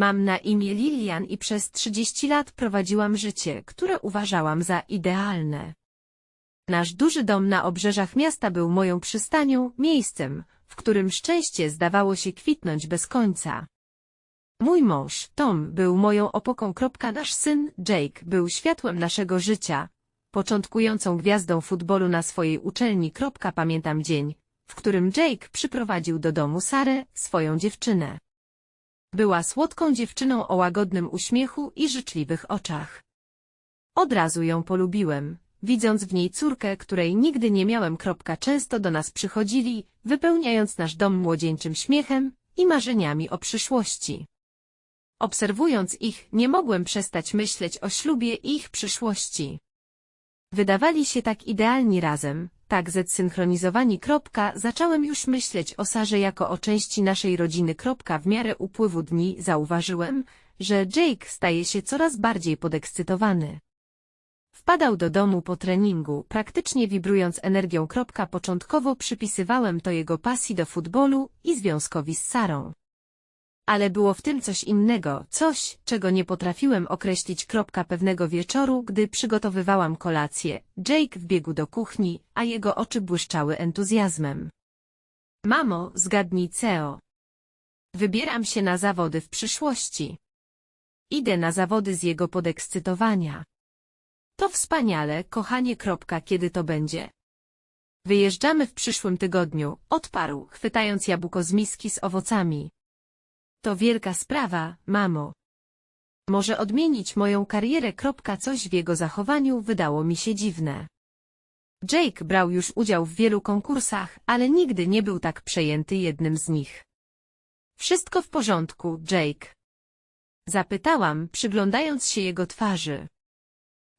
Mam na imię Lilian i przez 30 lat prowadziłam życie, które uważałam za idealne. Nasz duży dom na obrzeżach miasta był moją przystanią, miejscem, w którym szczęście zdawało się kwitnąć bez końca. Mój mąż, Tom, był moją opoką. Nasz syn, Jake, był światłem naszego życia, początkującą gwiazdą futbolu na swojej uczelni. Pamiętam dzień, w którym Jake przyprowadził do domu Sarę, swoją dziewczynę. Była słodką dziewczyną o łagodnym uśmiechu i życzliwych oczach. Od razu ją polubiłem, widząc w niej córkę, której nigdy nie miałem. Często do nas przychodzili, wypełniając nasz dom młodzieńczym śmiechem i marzeniami o przyszłości. Obserwując ich, nie mogłem przestać myśleć o ślubie i ich przyszłości. Wydawali się tak idealni razem, tak zsynchronizowani. Zacząłem już myśleć o Sarze jako o części naszej rodziny. W miarę upływu dni zauważyłem, że Jake staje się coraz bardziej podekscytowany. Wpadał do domu po treningu, praktycznie wibrując energią. Początkowo przypisywałem to jego pasji do futbolu i związkowi z Sarą. Ale było w tym coś innego, coś, czego nie potrafiłem określić. Pewnego wieczoru, gdy przygotowywałam kolację, Jake wbiegł do kuchni, a jego oczy błyszczały entuzjazmem. Mamo, zgadnij CEO. Wybieram się na zawody w przyszłości. Idę na zawody z jego podekscytowania. To wspaniale, kochanie. Kiedy to będzie? Wyjeżdżamy w przyszłym tygodniu, odparł, chwytając jabłko z miski z owocami. To wielka sprawa, mamo. Może odmienić moją karierę. Coś w jego zachowaniu wydało mi się dziwne. Jake brał już udział w wielu konkursach, ale nigdy nie był tak przejęty jednym z nich. Wszystko w porządku, Jake. Zapytałam, przyglądając się jego twarzy.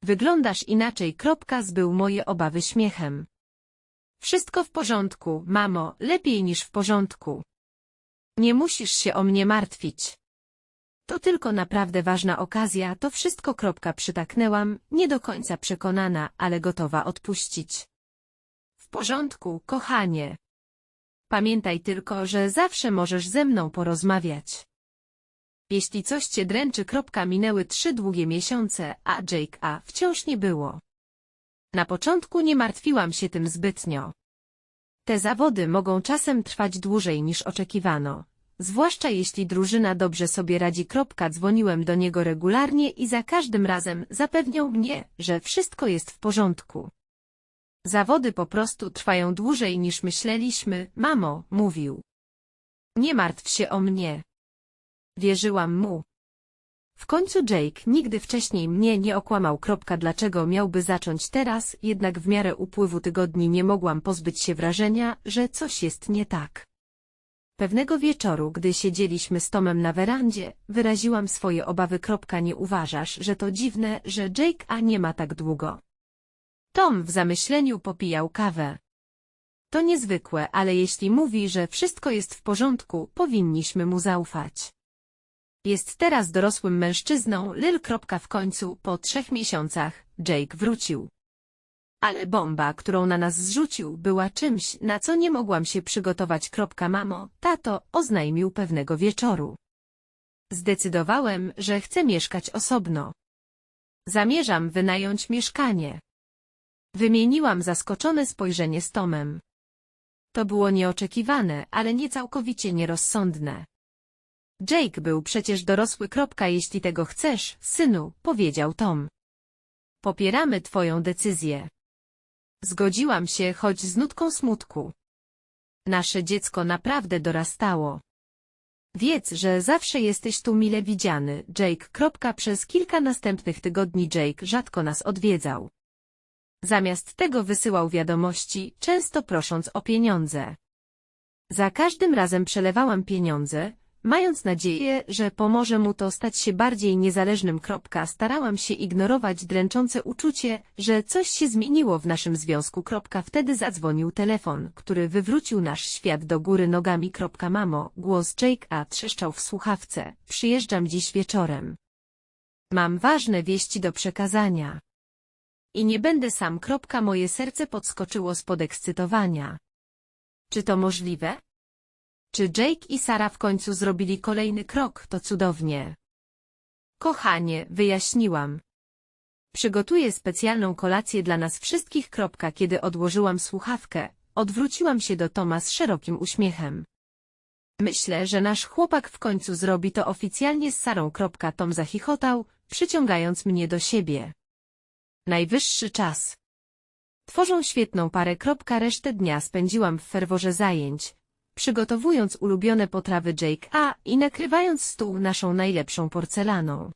Wyglądasz inaczej. Zbył moje obawy śmiechem. Wszystko w porządku, mamo, lepiej niż w porządku. Nie musisz się o mnie martwić. To tylko naprawdę ważna okazja, to wszystko. Kropka przytaknęłam, nie do końca przekonana, ale gotowa odpuścić. W porządku, kochanie. Pamiętaj tylko, że zawsze możesz ze mną porozmawiać. Jeśli coś cię dręczy. Kropka minęły trzy długie miesiące, a Jake A wciąż nie było. Na początku nie martwiłam się tym zbytnio. Te zawody mogą czasem trwać dłużej niż oczekiwano. Zwłaszcza jeśli drużyna dobrze sobie radzi. Dzwoniłem do niego regularnie i za każdym razem zapewniał mnie, że wszystko jest w porządku. Zawody po prostu trwają dłużej niż myśleliśmy, mamo, mówił. Nie martw się o mnie. Wierzyłam mu. W końcu Jake nigdy wcześniej mnie nie okłamał. Dlaczego miałby zacząć teraz, jednak w miarę upływu tygodni nie mogłam pozbyć się wrażenia, że coś jest nie tak. Pewnego wieczoru, gdy siedzieliśmy z Tomem na werandzie, wyraziłam swoje obawy. Nie uważasz, że to dziwne, że Jake A nie ma tak długo? Tom w zamyśleniu popijał kawę. To niezwykłe, ale jeśli mówi, że wszystko jest w porządku, powinniśmy mu zaufać. Jest teraz dorosłym mężczyzną, Lil. W końcu, po trzech miesiącach, Jake wrócił. Ale bomba, którą na nas zrzucił, była czymś, na co nie mogłam się przygotować. Mamo, tato, oznajmił pewnego wieczoru. Zdecydowałem, że chcę mieszkać osobno. Zamierzam wynająć mieszkanie. Wymieniłam zaskoczone spojrzenie z Tomem. To było nieoczekiwane, ale nie całkowicie nierozsądne. Jake był przecież dorosły. Jeśli tego chcesz, synu, powiedział Tom. Popieramy twoją decyzję. Zgodziłam się, choć z nutką smutku. Nasze dziecko naprawdę dorastało. Wiedz, że zawsze jesteś tu mile widziany, Jake. Przez kilka następnych tygodni Jake rzadko nas odwiedzał. Zamiast tego wysyłał wiadomości, często prosząc o pieniądze. Za każdym razem przelewałam pieniądze, Mając nadzieję, że pomoże mu to stać się bardziej niezależnym. Starałam się ignorować dręczące uczucie, że coś się zmieniło w naszym związku. Wtedy zadzwonił telefon, który wywrócił nasz świat do góry nogami. Mamo, głos Jake'a trzeszczał w słuchawce. Przyjeżdżam dziś wieczorem. Mam ważne wieści do przekazania. I nie będę sam. Moje serce podskoczyło z podekscytowania. Czy to możliwe? Czy Jake i Sara w końcu zrobili kolejny krok, to cudownie. Kochanie, wyjaśniłam. Przygotuję specjalną kolację dla nas wszystkich. Kropka, kiedy odłożyłam słuchawkę, odwróciłam się do Toma z szerokim uśmiechem. Myślę, że nasz chłopak w końcu zrobi to oficjalnie z Sarą. Kropka, Tom zachichotał, przyciągając mnie do siebie. Najwyższy czas. Tworzą świetną parę. Kropka, resztę dnia spędziłam w ferworze zajęć, przygotowując ulubione potrawy Jake A i nakrywając stół naszą najlepszą porcelaną.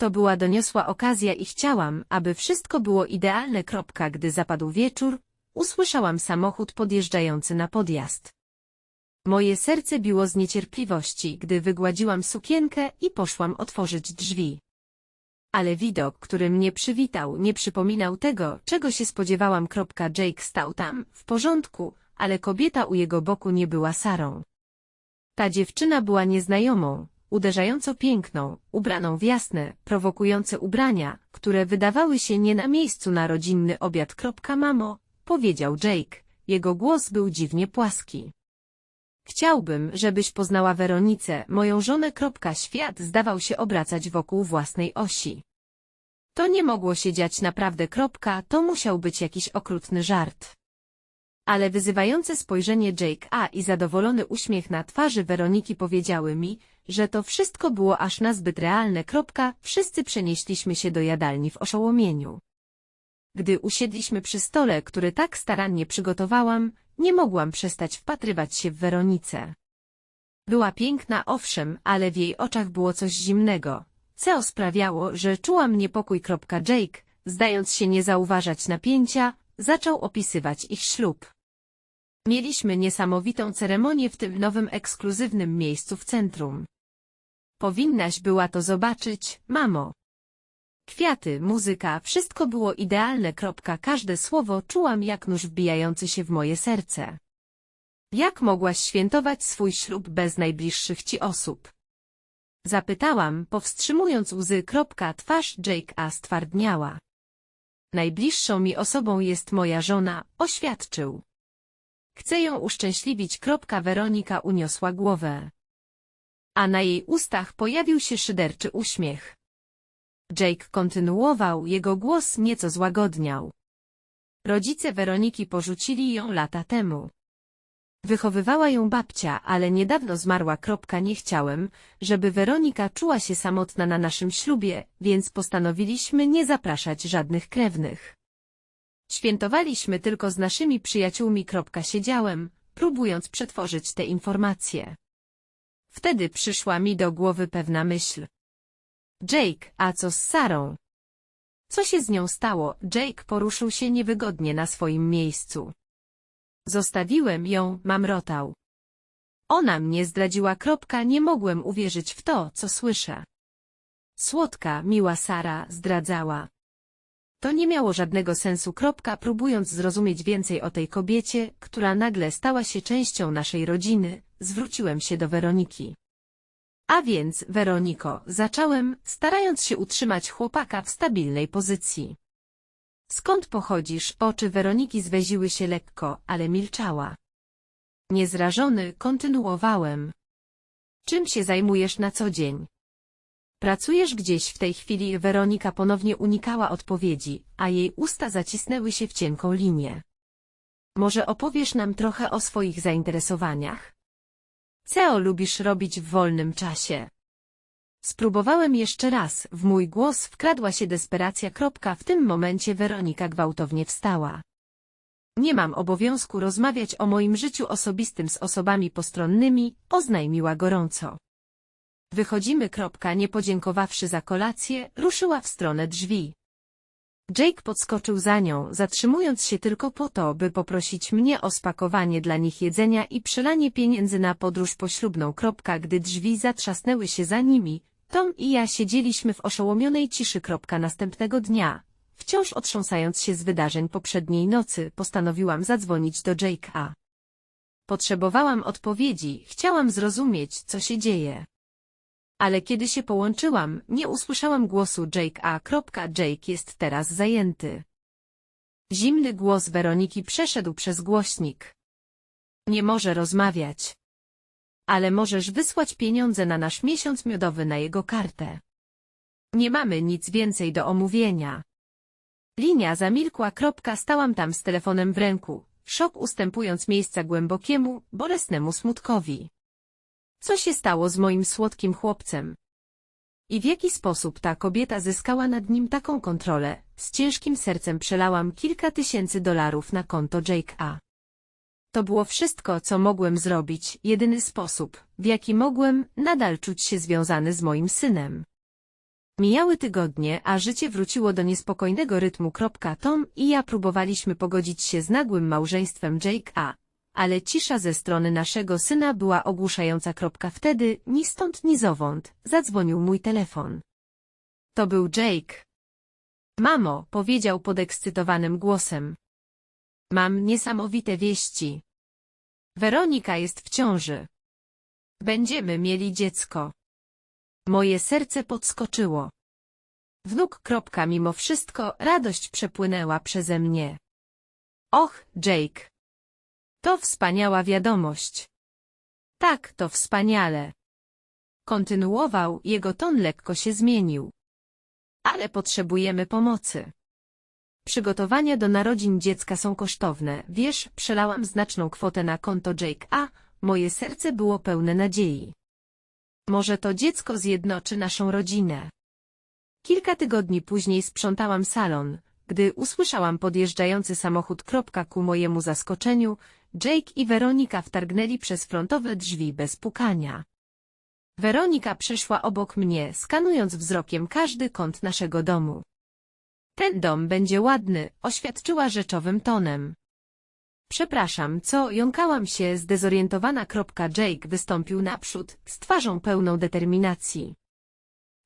To była doniosła okazja i chciałam, aby wszystko było idealne. Gdy zapadł wieczór, usłyszałam samochód podjeżdżający na podjazd. Moje serce biło z niecierpliwości, gdy wygładziłam sukienkę i poszłam otworzyć drzwi. Ale widok, który mnie przywitał, nie przypominał tego, czego się spodziewałam. Jake stał tam, w porządku, ale kobieta u jego boku nie była Sarą. Ta dziewczyna była nieznajomą, uderzająco piękną, ubraną w jasne, prowokujące ubrania, które wydawały się nie na miejscu na rodzinny obiad. Mamo, powiedział Jake. Jego głos był dziwnie płaski. Chciałbym, żebyś poznała Weronicę, moją żonę. Świat zdawał się obracać wokół własnej osi. To nie mogło się dziać naprawdę. To musiał być jakiś okrutny żart. Ale wyzywające spojrzenie Jake A i zadowolony uśmiech na twarzy Weroniki powiedziały mi, że to wszystko było aż na zbyt realne. Kropka, wszyscy przenieśliśmy się do jadalni w oszołomieniu. Gdy usiedliśmy przy stole, który tak starannie przygotowałam, nie mogłam przestać wpatrywać się w Weronice. Była piękna owszem, ale w jej oczach było coś zimnego, co sprawiało, że czułam niepokój. Jake, zdając się nie zauważać napięcia, zaczął opisywać ich ślub. Mieliśmy niesamowitą ceremonię w tym nowym ekskluzywnym miejscu w centrum. Powinnaś była to zobaczyć, mamo. Kwiaty, muzyka, wszystko było idealne. Kropka, każde słowo czułam jak nóż wbijający się w moje serce. Jak mogłaś świętować swój ślub bez najbliższych ci osób? Zapytałam, powstrzymując łzy. Kropka, twarz Jake A stwardniała. Najbliższą mi osobą jest moja żona, oświadczył. Chcę ją uszczęśliwić. Weronika uniosła głowę. A na jej ustach pojawił się szyderczy uśmiech. Jake kontynuował, jego głos nieco złagodniał. Rodzice Weroniki porzucili ją lata temu. Wychowywała ją babcia, ale niedawno zmarła. Nie chciałem, żeby Weronika czuła się samotna na naszym ślubie, więc postanowiliśmy nie zapraszać żadnych krewnych. Świętowaliśmy tylko z naszymi przyjaciółmi. Siedziałem, próbując przetworzyć te informacje. Wtedy przyszła mi do głowy pewna myśl. Jake, a co z Sarą? Co się z nią stało? Jake poruszył się niewygodnie na swoim miejscu. Zostawiłem ją, mamrotał. Ona mnie zdradziła. Nie mogłem uwierzyć w to, co słyszę. Słodka, miła Sara zdradzała. To nie miało żadnego sensu. Kropka, próbując zrozumieć więcej o tej kobiecie, która nagle stała się częścią naszej rodziny, zwróciłem się do Weroniki. A więc, Weroniko, zacząłem, starając się utrzymać chłopaka w stabilnej pozycji. Skąd pochodzisz? Oczy Weroniki zweziły się lekko, ale milczała. Niezrażony, kontynuowałem. Czym się zajmujesz na co dzień? Pracujesz gdzieś w tej chwili Weronika ponownie unikała odpowiedzi, a jej usta zacisnęły się w cienką linię. Może opowiesz nam trochę o swoich zainteresowaniach? Co lubisz robić w wolnym czasie? Spróbowałem jeszcze raz, w mój głos wkradła się desperacja. Kropka. W tym momencie Weronika gwałtownie wstała. Nie mam obowiązku rozmawiać o moim życiu osobistym z osobami postronnymi, oznajmiła gorąco. Wychodzimy. Kropka. Nie podziękowawszy za kolację, ruszyła w stronę drzwi. Jake podskoczył za nią, zatrzymując się tylko po to, by poprosić mnie o spakowanie dla nich jedzenia i przelanie pieniędzy na podróż poślubną. Kropka, gdy drzwi zatrzasnęły się za nimi, Tom i ja siedzieliśmy w oszołomionej ciszy. Kropka, następnego dnia, wciąż otrząsając się z wydarzeń poprzedniej nocy, postanowiłam zadzwonić do Jake'a. Potrzebowałam odpowiedzi, chciałam zrozumieć, co się dzieje. Ale kiedy się połączyłam, nie usłyszałam głosu Jake A. Jake jest teraz zajęty. Zimny głos Weroniki przeszedł przez głośnik. Nie może rozmawiać. Ale możesz wysłać pieniądze na nasz miesiąc miodowy na jego kartę. Nie mamy nic więcej do omówienia. Linia zamilkła. Stałam tam z telefonem w ręku, szok ustępując miejsca głębokiemu, bolesnemu smutkowi. Co się stało z moim słodkim chłopcem? I w jaki sposób ta kobieta zyskała nad nim taką kontrolę? Z ciężkim sercem przelałam kilka tysięcy dolarów na konto Jake A. To było wszystko, co mogłem zrobić, jedyny sposób, w jaki mogłem nadal czuć się związany z moim synem. Mijały tygodnie, a życie wróciło do niespokojnego rytmu. Tom i ja próbowaliśmy pogodzić się z nagłym małżeństwem Jake A. Ale cisza ze strony naszego syna była ogłuszająca. Wtedy, ni stąd ni zowąd, zadzwonił mój telefon. To był Jake. Mamo, powiedział podekscytowanym głosem. Mam niesamowite wieści. Weronika jest w ciąży. Będziemy mieli dziecko. Moje serce podskoczyło. Wnuk. Mimo wszystko, radość przepłynęła przeze mnie. Och, Jake. To wspaniała wiadomość. Tak, to wspaniale. Kontynuował, jego ton lekko się zmienił. Ale potrzebujemy pomocy. Przygotowania do narodzin dziecka są kosztowne. Wiesz, przelałam znaczną kwotę na konto Jake A, moje serce było pełne nadziei. Może to dziecko zjednoczy naszą rodzinę. Kilka tygodni później sprzątałam salon, gdy usłyszałam podjeżdżający samochód. Ku mojemu zaskoczeniu, Jake i Weronika wtargnęli przez frontowe drzwi bez pukania. Weronika przeszła obok mnie, skanując wzrokiem każdy kąt naszego domu. Ten dom będzie ładny, oświadczyła rzeczowym tonem. Przepraszam, co, jąkałam się zdezorientowana. Jake wystąpił naprzód, z twarzą pełną determinacji.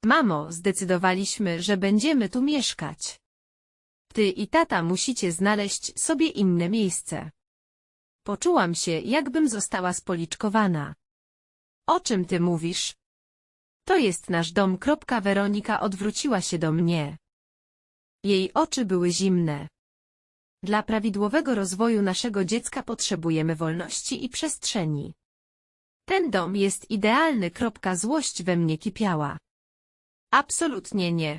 Mamo, zdecydowaliśmy, że będziemy tu mieszkać. Ty i tata musicie znaleźć sobie inne miejsce. Poczułam się, jakbym została spoliczkowana. O czym ty mówisz? To jest nasz dom. Weronika odwróciła się do mnie. Jej oczy były zimne. Dla prawidłowego rozwoju naszego dziecka potrzebujemy wolności i przestrzeni. Ten dom jest idealny. Złość we mnie kipiała. Absolutnie nie.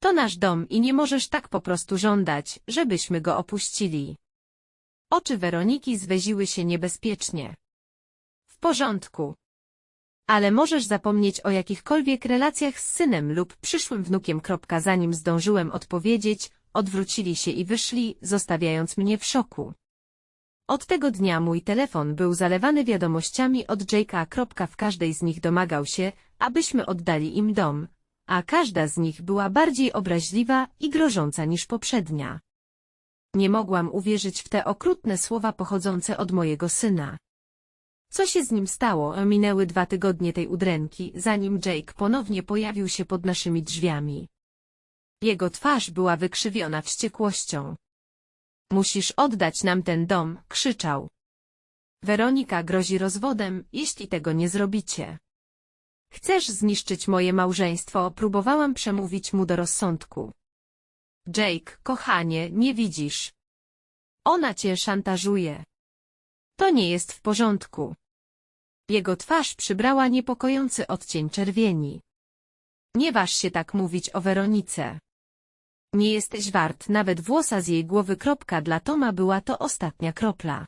To nasz dom i nie możesz tak po prostu żądać, żebyśmy go opuścili. Oczy Weroniki zweziły się niebezpiecznie. W porządku. Ale możesz zapomnieć o jakichkolwiek relacjach z synem lub przyszłym wnukiem. Zanim zdążyłem odpowiedzieć, odwrócili się i wyszli, zostawiając mnie w szoku. Od tego dnia mój telefon był zalewany wiadomościami od Jake'a. W każdej z nich domagał się, abyśmy oddali im dom, a każda z nich była bardziej obraźliwa i grożąca niż poprzednia. Nie mogłam uwierzyć w te okrutne słowa pochodzące od mojego syna. Co się z nim stało? Minęły dwa tygodnie tej udręki, zanim Jake ponownie pojawił się pod naszymi drzwiami. Jego twarz była wykrzywiona wściekłością. Musisz oddać nam ten dom, krzyczał. Weronika grozi rozwodem, jeśli tego nie zrobicie. Chcesz zniszczyć moje małżeństwo, próbowałam przemówić mu do rozsądku. Jake, kochanie, nie widzisz. Ona cię szantażuje. To nie jest w porządku. Jego twarz przybrała niepokojący odcień czerwieni. Nie waż się tak mówić o Weronice. Nie jesteś wart nawet włosa z jej głowy. Kropka dla Toma była to ostatnia kropla.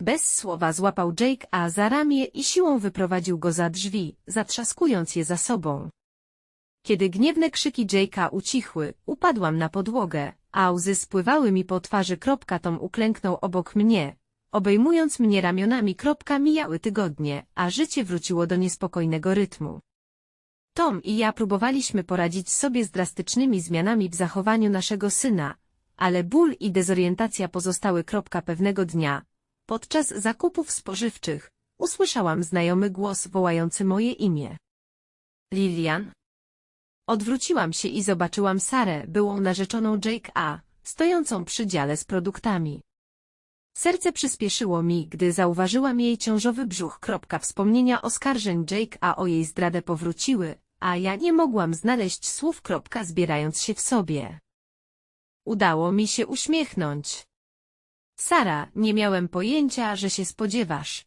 Bez słowa złapał Jake A za ramię i siłą wyprowadził go za drzwi, zatrzaskując je za sobą. Kiedy gniewne krzyki Jake'a ucichły, upadłam na podłogę, a łzy spływały mi po twarzy. Tom uklęknął obok mnie, obejmując mnie ramionami. Mijały tygodnie, a życie wróciło do niespokojnego rytmu. Tom i ja próbowaliśmy poradzić sobie z drastycznymi zmianami w zachowaniu naszego syna, ale ból i dezorientacja pozostały. Pewnego dnia, podczas zakupów spożywczych, usłyszałam znajomy głos wołający moje imię. Lilian? Odwróciłam się i zobaczyłam Sarę, byłą narzeczoną Jake A, stojącą przy dziale z produktami. Serce przyspieszyło mi, gdy zauważyłam jej ciążowy brzuch. Wspomnienia oskarżeń Jake A o jej zdradę powróciły, a ja nie mogłam znaleźć słów. Zbierając się w sobie. Udało mi się uśmiechnąć. Sara, nie miałem pojęcia, że się spodziewasz.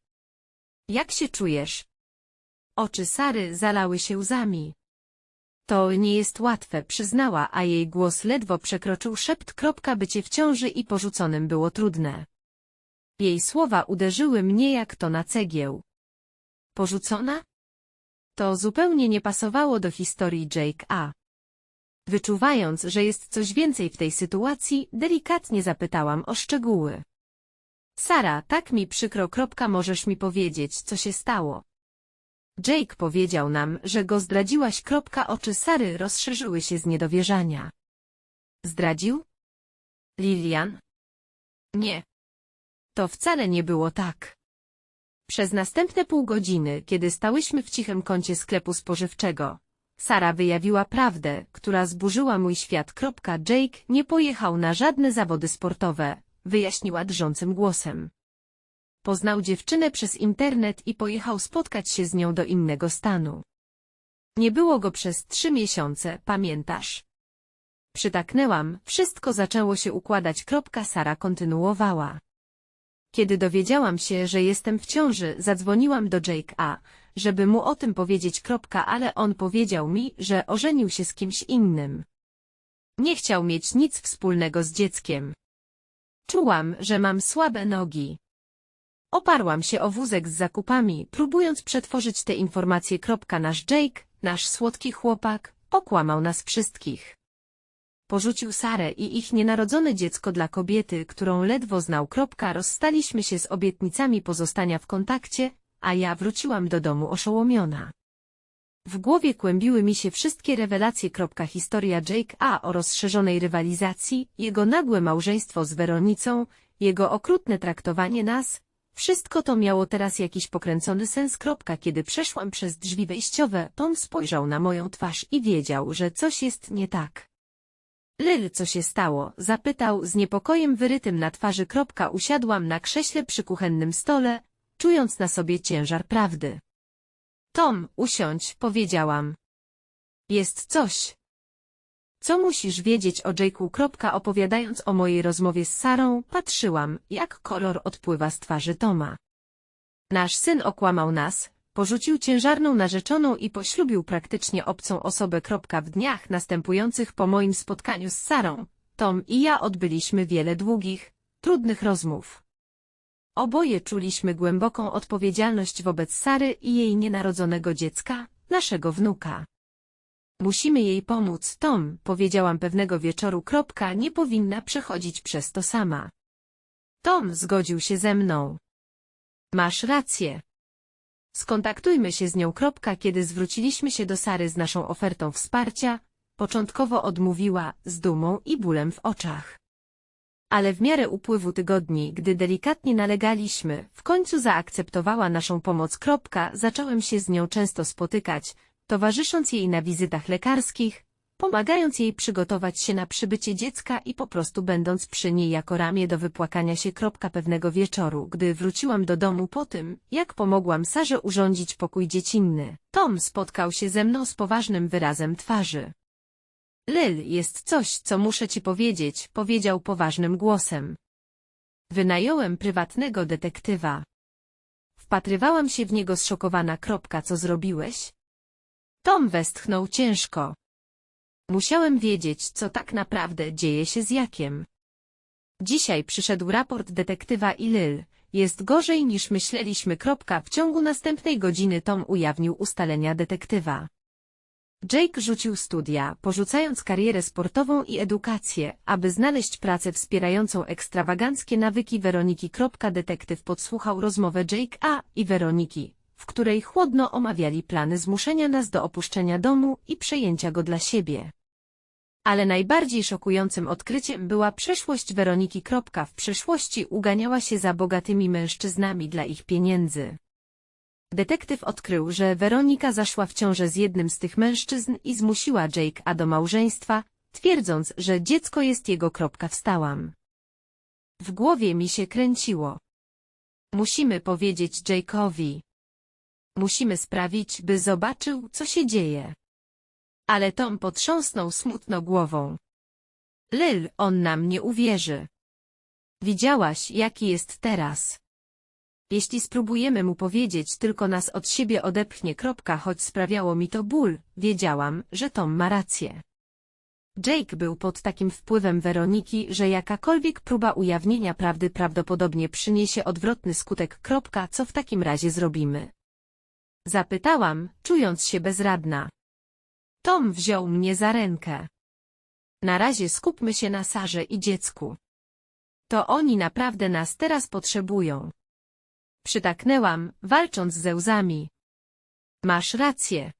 Jak się czujesz? Oczy Sary zalały się łzami. To nie jest łatwe, przyznała, a jej głos ledwo przekroczył szept. Bycie w ciąży i porzuconym było trudne. Jej słowa uderzyły mnie jak to na cegieł. Porzucona? To zupełnie nie pasowało do historii Jake A. Wyczuwając, że jest coś więcej w tej sytuacji, delikatnie zapytałam o szczegóły. Sara, tak mi przykro. Możesz mi powiedzieć, co się stało. Jake powiedział nam, że go zdradziłaś. Oczy Sary rozszerzyły się z niedowierzania. Zdradził? Lilian? Nie. To wcale nie było tak. Przez następne pół godziny, kiedy stałyśmy w cichym kącie sklepu spożywczego, Sara wyjawiła prawdę, która zburzyła mój świat. Jake nie pojechał na żadne zawody sportowe, wyjaśniła drżącym głosem. Poznał dziewczynę przez internet i pojechał spotkać się z nią do innego stanu. Nie było go przez trzy miesiące, pamiętasz? Przytaknęłam, wszystko zaczęło się układać. Sara kontynuowała. Kiedy dowiedziałam się, że jestem w ciąży, zadzwoniłam do Jake A, żeby mu o tym powiedzieć. Kropka, ale on powiedział mi, że ożenił się z kimś innym. Nie chciał mieć nic wspólnego z dzieckiem. Czułam, że mam słabe nogi. Oparłam się o wózek z zakupami, próbując przetworzyć te informacje. Kropka, nasz Jake, nasz słodki chłopak, okłamał nas wszystkich. Porzucił Sarę i ich nienarodzone dziecko dla kobiety, którą ledwo znał. Kropka, rozstaliśmy się z obietnicami pozostania w kontakcie, a ja wróciłam do domu oszołomiona. W głowie kłębiły mi się wszystkie rewelacje. Historia Jake A o rozszerzonej rywalizacji, jego nagłe małżeństwo z Weronicą, jego okrutne traktowanie nas, wszystko to miało teraz jakiś pokręcony sens. Kiedy przeszłam przez drzwi wejściowe, Tom spojrzał na moją twarz i wiedział, że coś jest nie tak. Lyl, co się stało? Zapytał z niepokojem wyrytym na twarzy. Usiadłam na krześle przy kuchennym stole, czując na sobie ciężar prawdy. Tom, usiądź, powiedziałam. Jest coś. Co musisz wiedzieć o Jake'u? Opowiadając o mojej rozmowie z Sarą, patrzyłam, jak kolor odpływa z twarzy Toma. Nasz syn okłamał nas, porzucił ciężarną narzeczoną i poślubił praktycznie obcą osobę. W dniach następujących po moim spotkaniu z Sarą, Tom i ja odbyliśmy wiele długich, trudnych rozmów. Oboje czuliśmy głęboką odpowiedzialność wobec Sary i jej nienarodzonego dziecka, naszego wnuka. Musimy jej pomóc, Tom, powiedziałam pewnego wieczoru. Kropka, nie powinna przechodzić przez to sama. Tom zgodził się ze mną. Masz rację. Skontaktujmy się z nią. Kropka, kiedy zwróciliśmy się do Sary z naszą ofertą wsparcia, początkowo odmówiła, z dumą i bólem w oczach. Ale w miarę upływu tygodni, gdy delikatnie nalegaliśmy, w końcu zaakceptowała naszą pomoc. Kropka, zacząłem się z nią często spotykać, towarzysząc jej na wizytach lekarskich, pomagając jej przygotować się na przybycie dziecka i po prostu będąc przy niej jako ramię do wypłakania się. Kropka pewnego wieczoru, gdy wróciłam do domu po tym, jak pomogłam Sarze urządzić pokój dziecinny, Tom spotkał się ze mną z poważnym wyrazem twarzy. Lyl, jest coś, co muszę ci powiedzieć, powiedział poważnym głosem. Wynająłem prywatnego detektywa. Wpatrywałam się w niego zszokowana. Kropka, co zrobiłeś? Tom westchnął ciężko. Musiałem wiedzieć, co tak naprawdę dzieje się z Jakiem. Dzisiaj przyszedł raport detektywa i Lyl. Jest gorzej niż myśleliśmy. Kropka. W ciągu następnej godziny Tom ujawnił ustalenia detektywa. Jake rzucił studia, porzucając karierę sportową i edukację, aby znaleźć pracę wspierającą ekstrawaganckie nawyki Weroniki. Detektyw podsłuchał rozmowę Jake A. i Weroniki, w której chłodno omawiali plany zmuszenia nas do opuszczenia domu i przejęcia go dla siebie. Ale najbardziej szokującym odkryciem była przeszłość Weroniki. W przeszłości uganiała się za bogatymi mężczyznami dla ich pieniędzy. Detektyw odkrył, że Weronika zaszła w ciążę z jednym z tych mężczyzn i zmusiła Jake A do małżeństwa, twierdząc, że dziecko jest jego. Wstałam. W głowie mi się kręciło. Musimy powiedzieć Jake'owi. Musimy sprawić, by zobaczył, co się dzieje. Ale Tom potrząsnął smutno głową. Lil, on nam nie uwierzy. Widziałaś, jaki jest teraz. Jeśli spróbujemy mu powiedzieć, tylko nas od siebie odepchnie. Kropka, choć sprawiało mi to ból, wiedziałam, że Tom ma rację. Jake był pod takim wpływem Weroniki, że jakakolwiek próba ujawnienia prawdy prawdopodobnie przyniesie odwrotny skutek. Kropka, co w takim razie zrobimy? Zapytałam, czując się bezradna. Tom wziął mnie za rękę. Na razie skupmy się na Sarze i dziecku. To oni naprawdę nas teraz potrzebują. Przytaknęłam, walcząc ze łzami. Masz rację.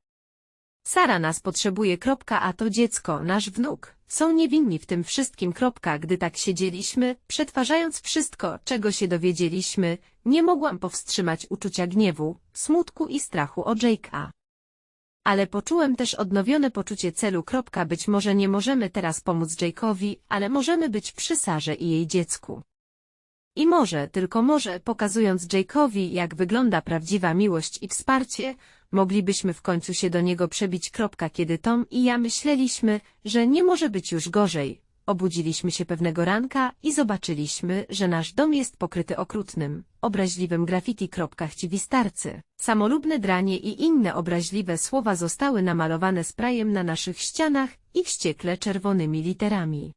Sara nas potrzebuje. Kropka, a to dziecko, nasz wnuk, są niewinni w tym wszystkim. Kropka, gdy tak siedzieliśmy, przetwarzając wszystko, czego się dowiedzieliśmy, nie mogłam powstrzymać uczucia gniewu, smutku i strachu o Jake'a. Ale poczułem też odnowione poczucie celu. Kropka, być może nie możemy teraz pomóc Jake'owi, ale możemy być przy Sarze i jej dziecku. I może, tylko może, pokazując Jake'owi, jak wygląda prawdziwa miłość i wsparcie, moglibyśmy w końcu się do niego przebić. Kropka, kiedy Tom i ja myśleliśmy, że nie może być już gorzej. Obudziliśmy się pewnego ranka i zobaczyliśmy, że nasz dom jest pokryty okrutnym, obraźliwym graffiti. Chciwi starcy, samolubne dranie i inne obraźliwe słowa zostały namalowane sprayem na naszych ścianach i wściekle czerwonymi literami.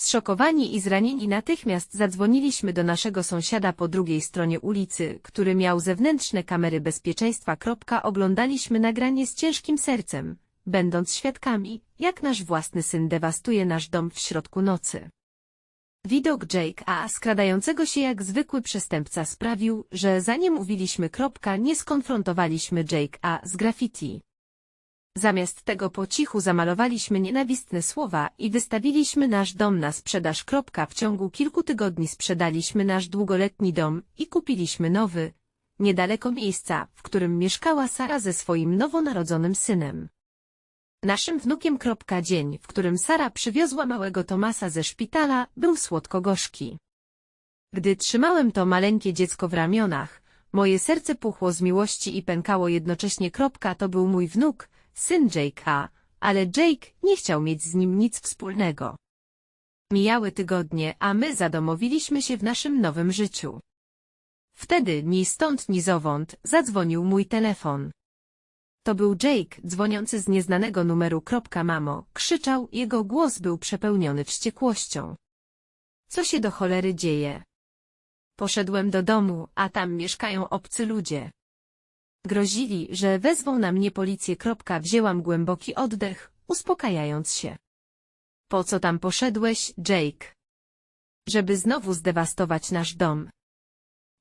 Zszokowani i zranieni natychmiast zadzwoniliśmy do naszego sąsiada po drugiej stronie ulicy, który miał zewnętrzne kamery bezpieczeństwa. Oglądaliśmy nagranie z ciężkim sercem, będąc świadkami, jak nasz własny syn dewastuje nasz dom w środku nocy. Widok Jake A. skradającego się jak zwykły przestępca sprawił, że zanim mówiliśmy nie skonfrontowaliśmy Jake A. z graffiti. Zamiast tego po cichu zamalowaliśmy nienawistne słowa i wystawiliśmy nasz dom na sprzedaż. W ciągu kilku tygodni sprzedaliśmy nasz długoletni dom i kupiliśmy nowy, niedaleko miejsca, w którym mieszkała Sara ze swoim nowonarodzonym synem. Naszym wnukiem. Dzień, w którym Sara przywiozła małego Tomasa ze szpitala, był słodko-gorzki. Gdy trzymałem to maleńkie dziecko w ramionach, moje serce puchło z miłości i pękało jednocześnie. To był mój wnuk, syn Jake'a, ale Jake nie chciał mieć z nim nic wspólnego. Mijały tygodnie, a my zadomowiliśmy się w naszym nowym życiu. Wtedy, ni stąd, ni zowąd, zadzwonił mój telefon. To był Jake, dzwoniący z nieznanego numeru. Mamo, krzyczał, jego głos był przepełniony wściekłością. Co się do cholery dzieje? Poszedłem do domu, a tam mieszkają obcy ludzie. Grozili, że wezwą na mnie policję. Wzięłam głęboki oddech, uspokajając się. Po co tam poszedłeś, Jake? Żeby znowu zdewastować nasz dom.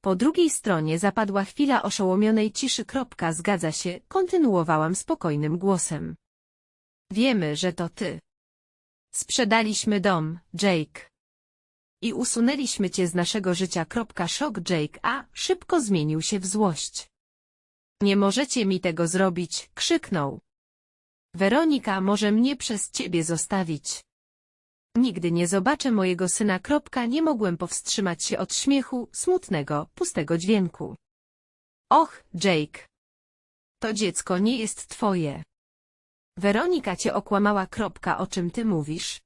Po drugiej stronie zapadła chwila oszołomionej ciszy. Zgadza się, kontynuowałam spokojnym głosem. Wiemy, że to ty. Sprzedaliśmy dom, Jake. I usunęliśmy cię z naszego życia. Szok Jake, a szybko zmienił się w złość. Nie możecie mi tego zrobić, krzyknął. Weronika może mnie przez ciebie zostawić. Nigdy nie zobaczę mojego syna. Kropka, nie mogłem powstrzymać się od śmiechu, smutnego, pustego dźwięku. Och, Jake. To dziecko nie jest twoje. Weronika cię okłamała. Kropka, o czym ty mówisz?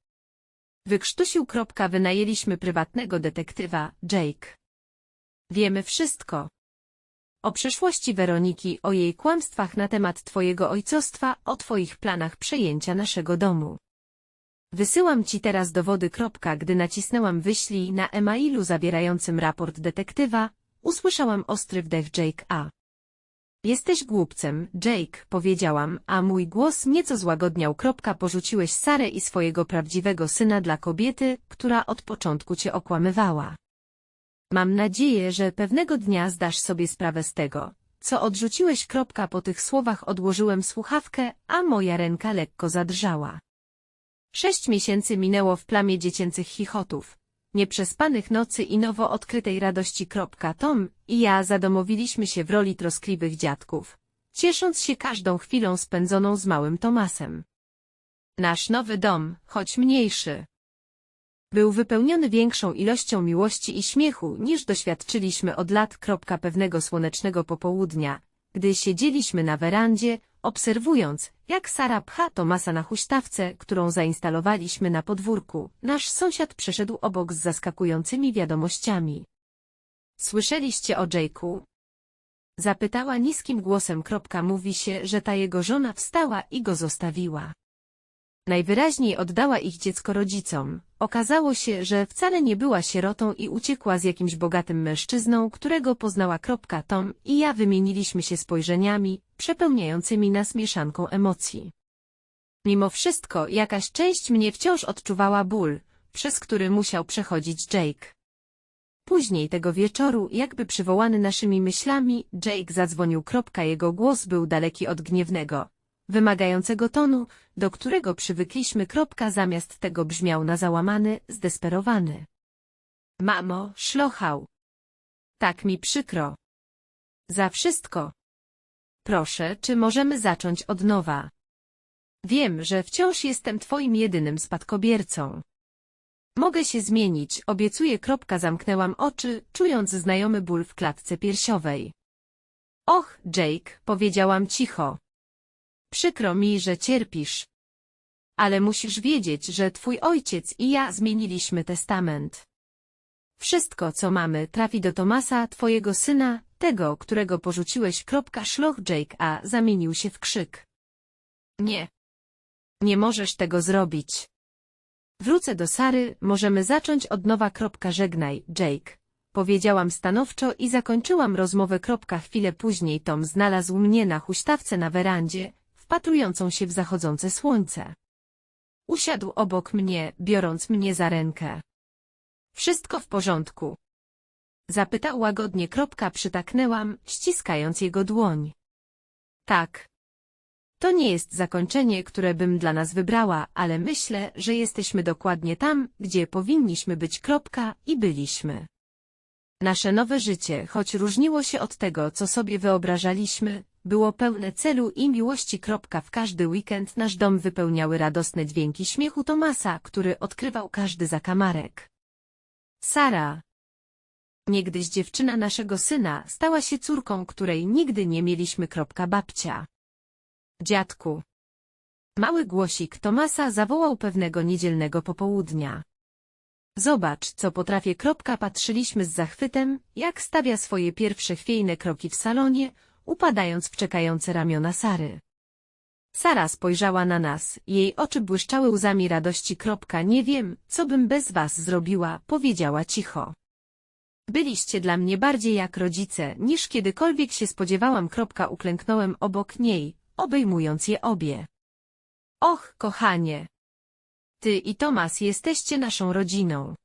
Wykrztusił. Kropka, wynajęliśmy prywatnego detektywa, Jake. Wiemy wszystko. O przeszłości Weroniki, o jej kłamstwach na temat twojego ojcostwa, o twoich planach przejęcia naszego domu. Wysyłam ci teraz dowody. Gdy nacisnęłam wyślij na e-mailu zawierającym raport detektywa, usłyszałam ostry wdech Jake A. Jesteś głupcem, Jake, powiedziałam, a mój głos nieco złagodniał. Porzuciłeś Sarę i swojego prawdziwego syna dla kobiety, która od początku cię okłamywała. Mam nadzieję, że pewnego dnia zdasz sobie sprawę z tego, co odrzuciłeś. Kropka, po tych słowach odłożyłem słuchawkę, a moja ręka lekko zadrżała. Sześć miesięcy minęło w plamie dziecięcych chichotów, nieprzespanych nocy i nowo odkrytej radości. Tom i ja zadomowiliśmy się w roli troskliwych dziadków, ciesząc się każdą chwilą spędzoną z małym Tomasem. Nasz nowy dom, choć mniejszy, był wypełniony większą ilością miłości i śmiechu niż doświadczyliśmy od lat. Pewnego słonecznego popołudnia, gdy siedzieliśmy na werandzie, obserwując, jak Sara pcha Tomasa na huśtawce, którą zainstalowaliśmy na podwórku, nasz sąsiad przeszedł obok z zaskakującymi wiadomościami. Słyszeliście o Jake'u? Zapytała niskim głosem. Mówi się, że ta jego żona wstała i go zostawiła. Najwyraźniej oddała ich dziecko rodzicom. Okazało się, że wcale nie była sierotą i uciekła z jakimś bogatym mężczyzną, którego poznała. Tom i ja wymieniliśmy się spojrzeniami, przepełniającymi nas mieszanką emocji. Mimo wszystko jakaś część mnie wciąż odczuwała ból, przez który musiał przechodzić Jake. Później tego wieczoru, jakby przywołany naszymi myślami, Jake zadzwonił. Jego głos był daleki od gniewnego, wymagającego tonu, do którego przywykliśmy. Kropka, zamiast tego brzmiał na załamany, zdesperowany. Mamo, szlochał. Tak mi przykro. Za wszystko. Proszę, czy możemy zacząć od nowa? Wiem, że wciąż jestem twoim jedynym spadkobiercą. Mogę się zmienić, obiecuję. Kropka zamknęłam oczy, czując znajomy ból w klatce piersiowej. Och, Jake, powiedziałam cicho. Przykro mi, że cierpisz. Ale musisz wiedzieć, że twój ojciec i ja zmieniliśmy testament. Wszystko, co mamy, trafi do Tomasa, twojego syna, tego, którego porzuciłeś. Szloch Jake, a zamienił się w krzyk. Nie. Nie możesz tego zrobić. Wrócę do Sary, możemy zacząć od nowa. Żegnaj, Jake. Powiedziałam stanowczo i zakończyłam rozmowę. Kropka chwilę później Tom znalazł mnie na huśtawce na werandzie, wpatrującą się w zachodzące słońce. Usiadł obok mnie, biorąc mnie za rękę. Wszystko w porządku. Zapytał łagodnie. Kropka przytaknęłam, ściskając jego dłoń. Tak. To nie jest zakończenie, które bym dla nas wybrała, ale myślę, że jesteśmy dokładnie tam, gdzie powinniśmy być. Kropka i byliśmy. Nasze nowe życie, choć różniło się od tego, co sobie wyobrażaliśmy, było pełne celu i miłości. W każdy weekend nasz dom wypełniały radosne dźwięki śmiechu Tomasa, który odkrywał każdy zakamarek. Sara. Niegdyś dziewczyna naszego syna stała się córką, której nigdy nie mieliśmy. Babcia. Dziadku. Mały głosik Tomasa zawołał pewnego niedzielnego popołudnia. Zobacz, co potrafię. Patrzyliśmy z zachwytem, jak stawia swoje pierwsze chwiejne kroki w salonie, upadając w czekające ramiona Sary. Sara spojrzała na nas, jej oczy błyszczały łzami radości. Kropka, nie wiem, co bym bez was zrobiła, powiedziała cicho. Byliście dla mnie bardziej jak rodzice, niż kiedykolwiek się spodziewałam. Kropka, uklęknąłem obok niej, obejmując je obie. Och, kochanie! Ty i Tomas jesteście naszą rodziną.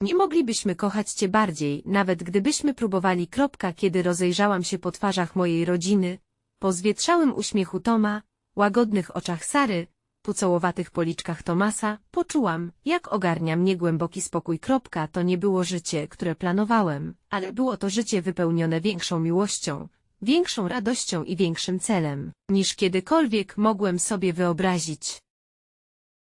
Nie moglibyśmy kochać cię bardziej, nawet gdybyśmy próbowali. Kropka, kiedy rozejrzałam się po twarzach mojej rodziny, po zwietrzałym uśmiechu Toma, łagodnych oczach Sary, pucołowatych policzkach Tomasa, poczułam, jak ogarnia mnie głęboki spokój. Kropka, to nie było życie, które planowałem, ale było to życie wypełnione większą miłością, większą radością i większym celem, niż kiedykolwiek mogłem sobie wyobrazić.